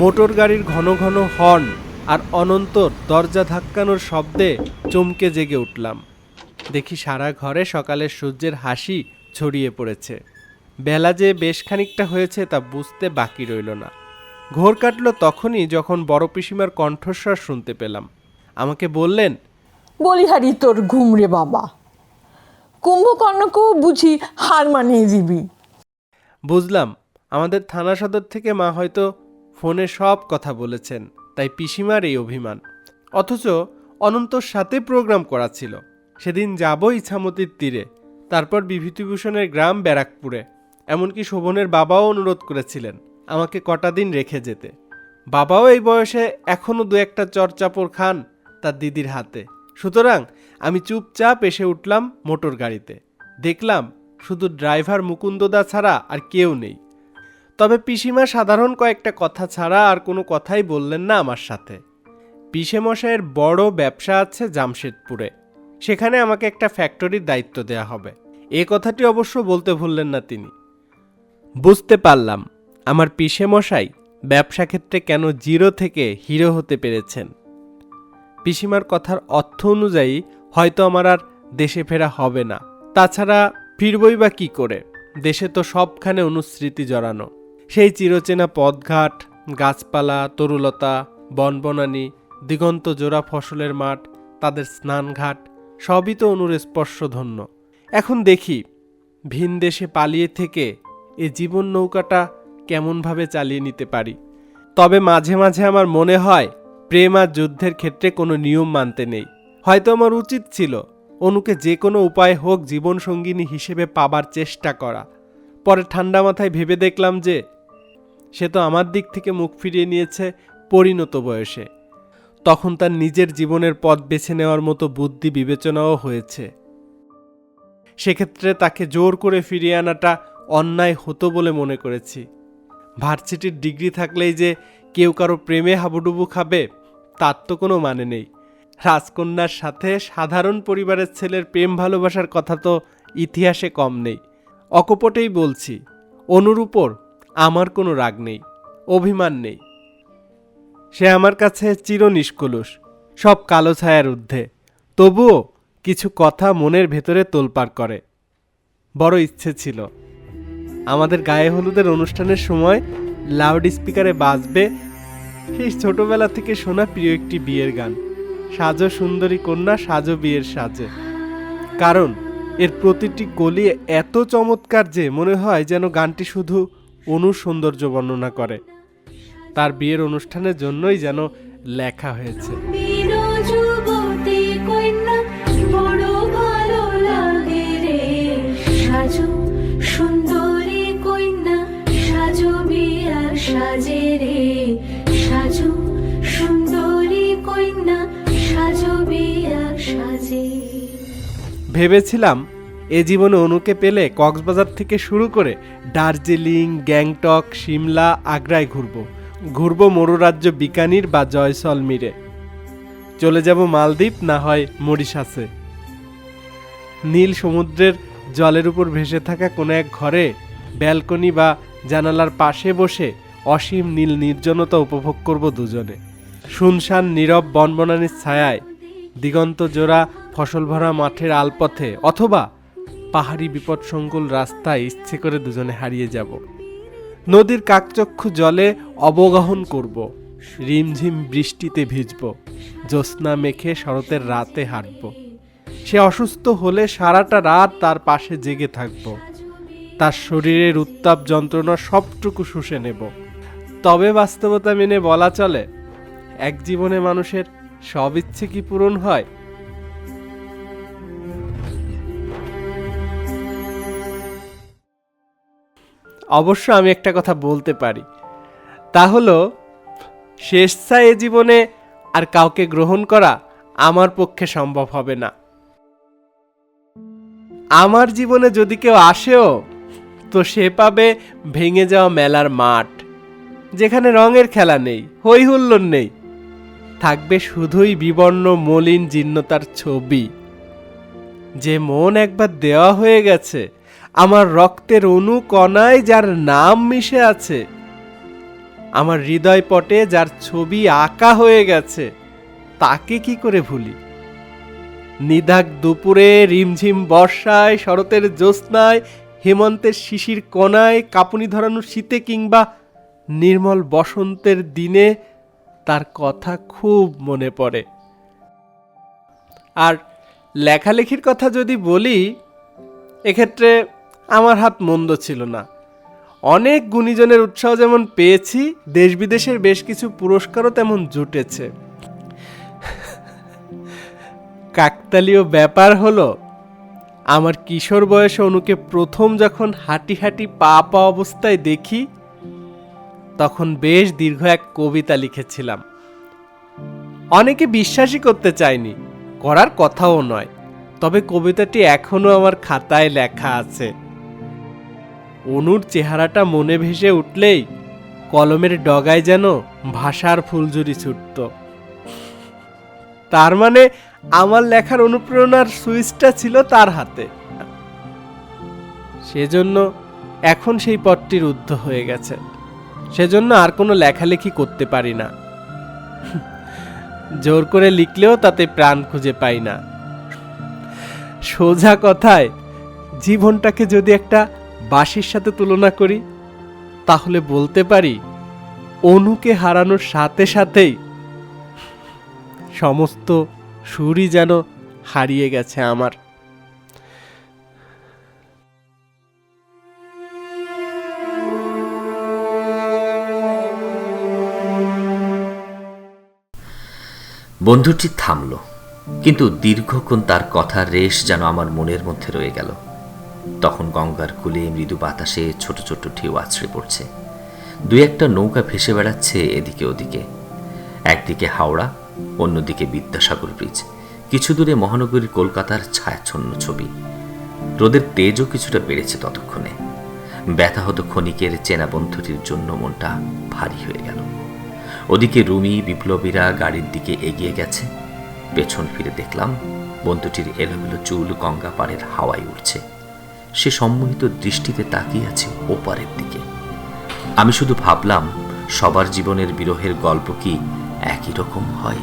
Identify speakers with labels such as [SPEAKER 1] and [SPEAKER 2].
[SPEAKER 1] Motor গাড়ির ঘন ঘন হর্ন আর অনন্তর দরজা ধাক্কানোর শব্দে চমকে জেগে উঠলাম। দেখি সারা ঘরে সকালের সূর্যের হাসি ছড়িয়ে পড়েছে। বেলা যে বেশ খানিকটা হয়েছে তা বুঝতে বাকি রইল না। ঘোর কাটল তখনই যখন বড় পিসিমার কণ্ঠস্বর শুনতে পেলাম। আমাকে বললেন
[SPEAKER 2] বলিহারি তোর ঘুমরে বাবা। কুম্ভকর্ণকেও বুঝি হার মানিয়ে দিবি।
[SPEAKER 1] বুঝলাম আমাদের থানা সদর থেকে মা হয়তো ফোনে সব কথা বলেছেন, তাই পিসিমার এই অভিমান। অথচ অনন্তর সাথে প্রোগ্রাম করা ছিল। সেদিন যাব ইছামতির তীরে, তারপর বিভূতিভূষণের গ্রাম ব্যারাকপুরে। এমনকি শোভনের বাবাও অনুরোধ করেছিলেন আমাকে কটা দিন রেখে যেতে। বাবাও এই বয়সে এখনও দু একটা চরচাপড় খান তার দিদির হাতে। সুতরাং আমি চুপচাপ এসে উঠলাম মোটর গাড়িতে। দেখলাম শুধু ড্রাইভার মুকুন্দদা ছাড়া আর কেউ নেই। তবে পিসিমা সাধারণ কয়েকটা কথা ছাড়া আর কোনো কথাই বললেন না আমার সাথে। পিসে মশাইয়ের বড় ব্যবসা আছে জামশেদপুরে। সেখানে আমাকে একটা ফ্যাক্টরির দায়িত্ব দেয়া হবে। এ কথাটি অবশ্য বলতে ভুললেন না তিনি। বুঝতে পারলাম, আমার পিসে মশাই ব্যবসা ক্ষেত্রে কেন জিরো থেকে হিরো হতে পেরেছেন। পিসিমার কথার অর্থ অনুযায়ী হয়তো আমার আর দেশে ফেরা হবে না। তাছাড়া ফিরবই বা কী করে? দেশে তো সবখানে অনুস্মৃতি জড়ানো। সেই চিরচেনা পথঘাট, গাছপালা, তরুলতা, বনবনানি, দিগন্ত জোড়া ফসলের মাঠ, তাদের স্নানঘাট, সবই তো অনুর স্পর্শধন্য। এখন দেখি, ভিন দেশে পালিয়ে থেকে এ জীবন নৌকাটা কেমনভাবে চালিয়ে নিতে পারি। তবে মাঝে মাঝে আমার মনে হয়, প্রেম আর যুদ্ধের ক্ষেত্রে কোনো নিয়ম মানতে নেই। হয়তো আমার উচিত ছিল, অনুকে যে কোনো উপায় হোক জীবনসঙ্গিনী হিসেবে পাবার চেষ্টা করা। পরে ঠান্ডা মাথায় ভেবে দেখলাম যে সে তো আমার দিক থেকে মুখ ফিরিয়ে নিয়েছে পরিণত বয়সে। তখন তার নিজের জীবনের পথ বেছে নেওয়ার মতো বুদ্ধি বিবেচনাও হয়েছে। সেক্ষেত্রে তাকে জোর করে ফিরিয়ে আনাটা অন্যায় হতো বলে মনে করেছি। ভার্সিটির ডিগ্রি থাকলেই যে কেউ কারও প্রেমে হাবুডুবু খাবে, তার তো কোনো মানে নেই। রাজকন্যার সাথে সাধারণ পরিবারের ছেলের প্রেম ভালোবাসার কথা তো ইতিহাসে কম নেই। অকপটেই বলছি অনুর উপর আমার কোনো রাগ নেই, অভিমান নেই। সে আমার কাছে চির নিষ্কলুষ সব কালো ছায়ার ঊর্ধ্বে। তবুও কিছু কথা মনের ভেতরে তোলপাড় করে। বড় ইচ্ছে ছিল। আমাদের গায়ে হলুদের অনুষ্ঠানের সময় লাউড স্পিকারে বাজবে সেই ছোটবেলা থেকে শোনা প্রিয় একটি বিয়ের গান। সাজো সুন্দরী কন্যা, সাজো বিয়ের সাজে। কারণ এর প্রতিটি গলি এত চমৎকার যে মনে হয় যেন গানটি শুধু অনুর সৌন্দর্য বর্ণনা করে। তার বিয়ের অনুষ্ঠানের জন্যই যেন লেখা হয়েছে।
[SPEAKER 3] সাজু রে। সাজু সুন্দরী কন্যা সাজু বিয়ার সাজে।
[SPEAKER 1] ভেবেছিলাম এ জীবনে অনুকে পেলে কক্সবাজার থেকে শুরু করে দার্জিলিং, গ্যাংটক, সিমলা, আগ্রায় ঘুরব। ঘুরব মরুরাজ্য বিকানির বা জয়সলমীরে চলে যাব মালদ্বীপ, না হয় মরিশাসে। নীল সমুদ্রের জলের উপর ভেসে থাকা কোনো এক ঘরে, ব্যালকনি বা জানালার পাশে বসে অসীম নীল নির্জনতা উপভোগ করব দুজনে। শুনশান নীরব বনবনানির ছায়ায় দিগন্ত জোড়া ফসল ভরা মাঠের আলপথে অথবা পাহাড়ি বিপদসংকুল রাস্তায় ইচ্ছে করে দুজনে হারিয়ে যাব। নদীর কাকচক্ষু জলে অবগাহন করব। রিমঝিম বৃষ্টিতে ভিজব। জ্যোৎস্না মেখে শরতের রাতে হাঁটব। সে অসুস্থ হলে সারাটা রাত তার পাশে জেগে থাকব। তার শরীরের উত্তাপ যন্ত্রণা সবটুকু শুষে নেব। তবে বাস্তবতা মেনে বলা চলে, এক জীবনে মানুষের সব ইচ্ছে কি পূরণ হয়? অবশ্য আমি একটা কথা বলতে পারি। তা হলো শেষচায় এ জীবনে আর কাউকে গ্রহণ করা আমার পক্ষে সম্ভব হবে না। আমার জীবনে যদি কেউ আসেও, তো সে পাবে ভেঙে যাওয়া মেলার মাঠ, যেখানে রঙের খেলা নেই হই হুল্লোড় নেই। থাকবে শুধুই বিবর্ণ মলিন জীর্ণতার ছবি। যে মন একবার দেওয়া হয়ে গেছে আমার রক্তের অনু কণায় যার নাম মিশে আছে। আমার হৃদয় পটে যার ছবি আঁকা হয়ে গেছে, তাকে কি করে ভুলি? নিদাক দুপুরে রিমঝিম বর্ষায়, শরতের জ্যোৎস্নায়, হেমন্তের শিশির কণায়, কাপুনি ধরানো শীতে কিংবা নির্মল বসন্তের দিনে তার কথা খুব মনে পড়ে। আর লেখালেখির কথা যদি বলি, এক্ষেত্রে আমার হাত মন্দ ছিল না। অনেক গুণীজনের উৎসাহ যেমন পেয়েছি দেশ বিদেশের বেশ কিছু পুরস্কারও তেমন জুটেছে। কাকতালীয় ব্যাপার হলো, আমার কিশোর বয়সে অনুকে প্রথম যখন হাঁটি হাঁটি পা পা অবস্থায় দেখি, তখন বেশ দীর্ঘ এক কবিতা লিখেছিলাম। অনেকে বিশ্বাসই করতে চায়নি, করার কথাও নয়, তবে কবিতাটি এখনও আমার খাতায় লেখা আছে। অনুর চেহারাটা মনে ভেসে উঠলেই কলমের ডগায় যেন ভাষার ফুলঝুরি ছুটত। তার মানে আমার লেখার অনুপ্রেরণার সুইচটা ছিল তার হাতে। সেজন্য এখন সেই পথটি রুদ্ধ হয়ে গেছে। সেজন্য আর কোনো লেখালেখি করতে পারি না। জোর করে লিখলেও তাতে প্রাণ খুঁজে পাই না। সোজা কথায়, জীবনটাকে যদি একটা বাঁশির সাথে তুলনা করি, তাহলে বলতে পারি অনুকে হারানোর সাথে সাথেই সমস্ত সুরই যেন হারিয়ে গেছে আমার।
[SPEAKER 4] বন্ধুটি থামল, কিন্তু দীর্ঘক্ষণ তার কথার রেশ যেন আমার মনের মধ্যে রয়ে গেল। তখন গঙ্গার কূলে মৃদু বাতাসে ছোট ছোট ঢেউ আছড়ে পড়ছে। দুই একটা নৌকা ভেসে বেড়াচ্ছে এদিকে ওদিকে। একদিকে হাওড়া, অন্যদিকে বিদ্যাসাগর ব্রিজ। কিছু দূরে মহানগরী কলকাতার ছায়াচ্ছন্ন ছবি। রোদের তেজও কিছুটা বেড়েছে ততক্ষণে। ব্যথাহত ক্ষণিকের চেনা বন্ধুটির জন্য মনটা ভারী হয়ে গেল। ওদিকে রুমি, বিপ্লবীরা গাড়ির দিকে এগিয়ে গেছে। পেছন ফিরে দেখলাম বন্ধুটির এলোমেলো চুল গঙ্গা পাড়ের হাওয়ায় উঠছে সে সম্মোহিত দৃষ্টিতে তাকিয়ে আছে ওপারের দিকে। আমি শুধু ভাবলাম, সবার জীবনের বিরহের গল্প কি একই রকম হয়?